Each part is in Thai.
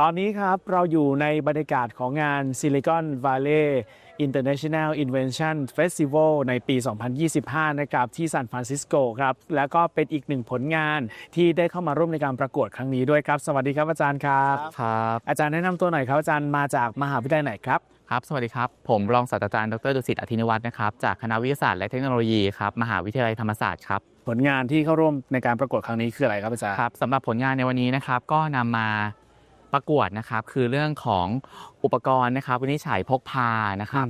ตอนนี้ครับเราอยู่ในบรรยากาศของงาน Silicon Valley International Invention Festival ในปี 2025 นะครับที่ซานฟรานซิสโกครับ แล้วก็เป็นอีกหนึ่งผลงานที่ได้เข้ามาร่วมในการประกวดครั้งนี้ด้วยครับ สวัสดีครับอาจารย์ครับครับอาจารย์แนะนำตัวหน่อยครับอาจารย์มาจากมหาวิทยาลัยไหนครับครับ สวัสดีครับ ผมรองศาสตราจารย์ดรดุสิตอธินวัฒน์นะครับ จากคณะวิทยาศาสตร์และเทคโนโลยีครับ มหาวิทยาลัยธรรมศาสตร์ครับ ผลงานที่เข้าร่วมในการประกวดครั้งนี้คืออะไรครับอาจารย์ ครับสำหรับผลงานในวันนี้นะครับ ก็นำมา ประกวดนะครับ คือเรื่องของอุปกรณ์นะครับวินิจฉัยพกพานะครับ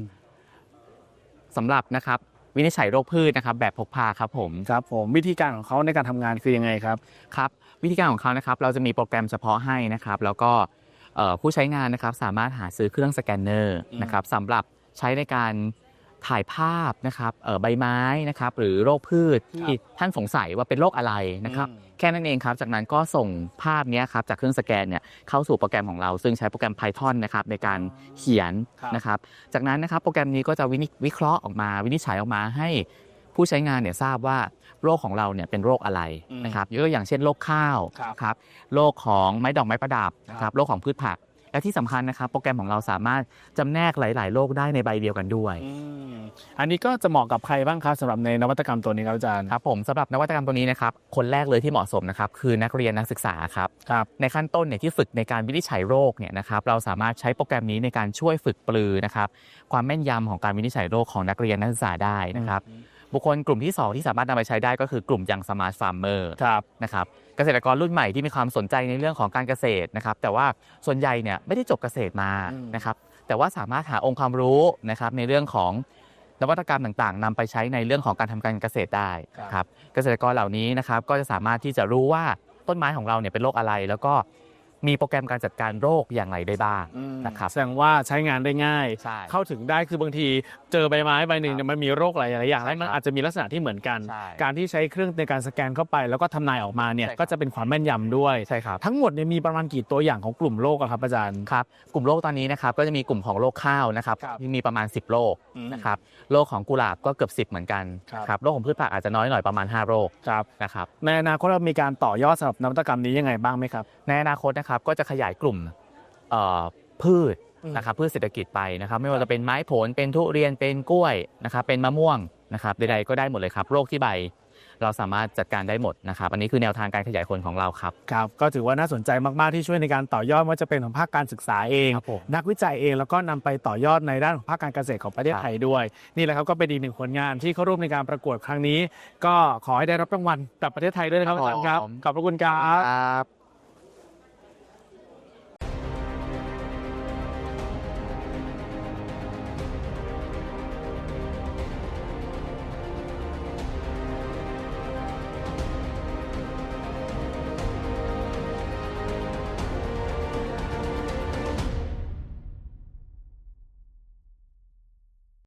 สำหรับนะครับวินิจฉัยโรคพืชนะครับ แบบพกพาครับผมครับผมวิธีการของเขาในการทำงานคือยังไงครับ ครับ วิธีการของเขานะครับ เราจะมีโปรแกรมเฉพาะให้นะครับ แล้วก็เอ่อผู้ใช้งานนะครับสามารถหาซื้อเครื่องสแกนเนอร์อืมนะครับสำหรับใช้ในการ ถ่ายภาพนะครับเอ่อใบไม้นะครับหรือโรคพืชที่ท่านสงสัยว่าเป็นโรคอะไรนะครับอืมแค่นั้นเองครับ จากนั้นก็ส่งภาพเนี้ยครับจากเครื่องสแกนเนี่ยเข้าสู่โปรแกรมของเรา ซึ่งใช้โปรแกรม Python นะครับในการเขียนครับนะครับจากนั้นนะครับโปรแกรมนี้ก็จะวินิวิเคราะห์ออกมา วินิจฉัยออกมาให้ผู้ใช้งานเนี่ยทราบว่าโรคของเราเนี่ยเป็นโรคอะไรอืมนะครับยกตัวอย่างเช่นโรคข้าวครับนะครับโรคของไม้ดอกไม้ประดับนะคครัรับบโรคของพืชผัก และที่สำคัญนะครับโปรแกรมของเราสามารถจำแนกหลาย ๆ โรคได้ในใบเดียวกันด้วย อืมอันนี้ก็จะเหมาะกับใครบ้างครับสำหรับในนวัตกรรมตัวนี้ครับอาจารย์ครับผมสำหรับนวัตกรรมตัวนี้นะครับ คนแรกเลยที่เหมาะสมนะครับคือนักเรียนนักศึกษาครับ ครับ ในขั้นต้นเนี่ยที่ฝึกในการวินิจฉัยโรคเนี่ยนะครับเราสามารถใช้โปรแกรมนี้ในการช่วยฝึกปรือนะครับความแม่นยำของการวินิจฉัยโรคของนักเรียนนักศึกษาได้นะครับ บุคคลกลุ่มที่ 2 ที่สามารถนำไปใช้ได้ก็คือกลุ่มยังสมาร์ทฟาร์มเมอร์ครับนะครับเกษตรกรรุ่นใหม่ที่มีความสนใจในเรื่องของการเกษตรนะครับแต่ว่าส่วนใหญ่เนี่ยไม่ได้จบเกษตรมาอืมนะครับแต่ว่าสามารถหาองค์ความรู้นะครับในเรื่องของนวัตกรรมต่างๆนำไปใช้ในเรื่องของการทำการเกษตรได้ครับเกษตรกรเหล่านี้นะครับก็จะสามารถที่จะรู้ว่าต้นไม้ของเราเนี่ยเป็นโรคอะไร แล้วก็ มีโปรแกรมการจัดการโรคอย่างไรได้บ้างอืมนะครับ แสดงว่าใช้งานได้ง่าย ใช่เข้าถึงได้คือบางทีเจอใบไม้ใบหนึ่งเนี่ยมันมีโรคหลายๆอย่างใช่และมันครับอาจจะมีลักษณะที่เหมือนกัน ใช่การที่ใช้เครื่องในการสแกนเข้าไป แล้วก็ทำนายออกมาเนี่ยใช่ครับ ก็จะเป็นความแม่นยำด้วยใช่ครับ ทั้งหมดเนี่ยมีประมาณกี่ตัวอย่างของกลุ่มโรคอะครับอาจารย์ ครับกลุ่มโรคตอนนี้นะครับก็จะมีกลุ่มของโรคข้าวนะครับครับ ที่มีประมาณ 10 โรคอืมนะครับโรคของกุหลาบก็เกือบ 10 เหมือนกันครับครับ โรคของพืชผักอาจจะน้อยหน่อยประมาณ 5 โรคครับนะครับในอนาคตเรามีการต่อยอดสำหรับนวัตกรรมนี้ยังไงบ้างไหมครับ ในอนาคตนะครับก็จะขยายกลุ่มเอ่อพืชอืมนะครับพืชเศรษฐกิจไปนะครับ ไม่ว่าจะเป็นไม้ผลเป็นทุเรียนเป็นกล้วยนะครับเป็นมะม่วงนะครับใดๆก็ได้หมดเลยครับ โรคที่ใบเราสามารถจัดการได้หมดนะครับ อันนี้คือแนวทางการขยายผลของเราครับ ครับ ก็ถือว่าน่าสนใจมาก ๆ ที่ช่วยในการต่อยอดว่าจะเป็นของภาคการศึกษาเองครับผมนักวิจัยเองแล้วก็นำไปต่อยอดในด้านของภาคการเกษตรของประเทศครับไทยด้วย นี่แหละครับก็เป็นอีกหนึ่งผลงานที่เข้าร่วมในการประกวดครั้งนี้ ก็ขอให้ได้รับรางวัลกลับประเทศไทยด้วยนะครับอาจารย์ครับผมขอบพระคุณครับครับ